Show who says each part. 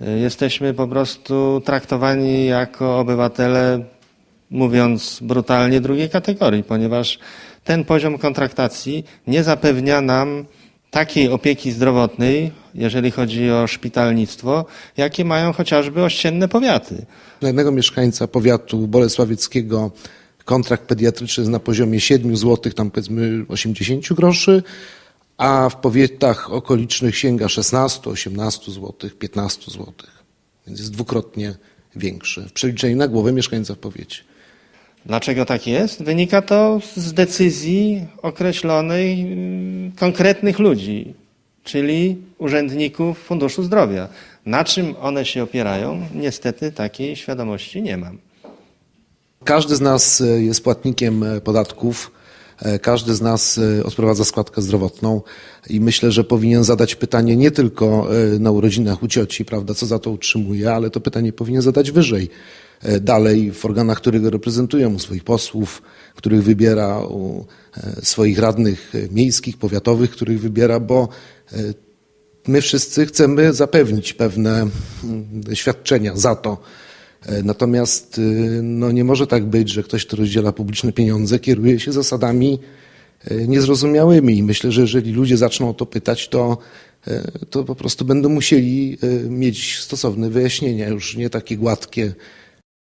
Speaker 1: Jesteśmy po prostu traktowani jako obywatele, mówiąc brutalnie, drugiej kategorii, ponieważ ten poziom kontraktacji nie zapewnia nam takiej opieki zdrowotnej, jeżeli chodzi o szpitalnictwo, jakie mają chociażby ościenne powiaty.
Speaker 2: Na jednego mieszkańca powiatu bolesławieckiego kontrakt pediatryczny jest na poziomie 7 zł, tam powiedzmy 80 groszy, a w powiatach okolicznych sięga 16, 18 zł, 15 zł. Więc jest dwukrotnie większy w przeliczeniu na głowę mieszkańca w powiecie.
Speaker 1: Dlaczego tak jest? Wynika to z decyzji określonej mm, konkretnych ludzi, czyli urzędników Funduszu Zdrowia. Na czym one się opierają? Niestety takiej świadomości nie mam.
Speaker 2: Każdy z nas e, jest płatnikiem e, podatków. E, Każdy z nas e, odprowadza składkę zdrowotną i myślę, że powinien zadać pytanie nie tylko e, na urodzinach u cioci, prawda, co za to utrzymuje, ale to pytanie powinien zadać wyżej, dalej w organach, które go reprezentują, u swoich posłów, których wybiera, u swoich radnych miejskich, powiatowych, których wybiera, bo my wszyscy chcemy zapewnić pewne mm, świadczenia za to. E, Natomiast y, no, nie może tak być, że ktoś, kto rozdziela publiczne pieniądze, kieruje się zasadami e, niezrozumiałymi. I myślę, że jeżeli ludzie zaczną o to pytać, to, e, to po prostu będą musieli mieć stosowne wyjaśnienia, już nie takie gładkie,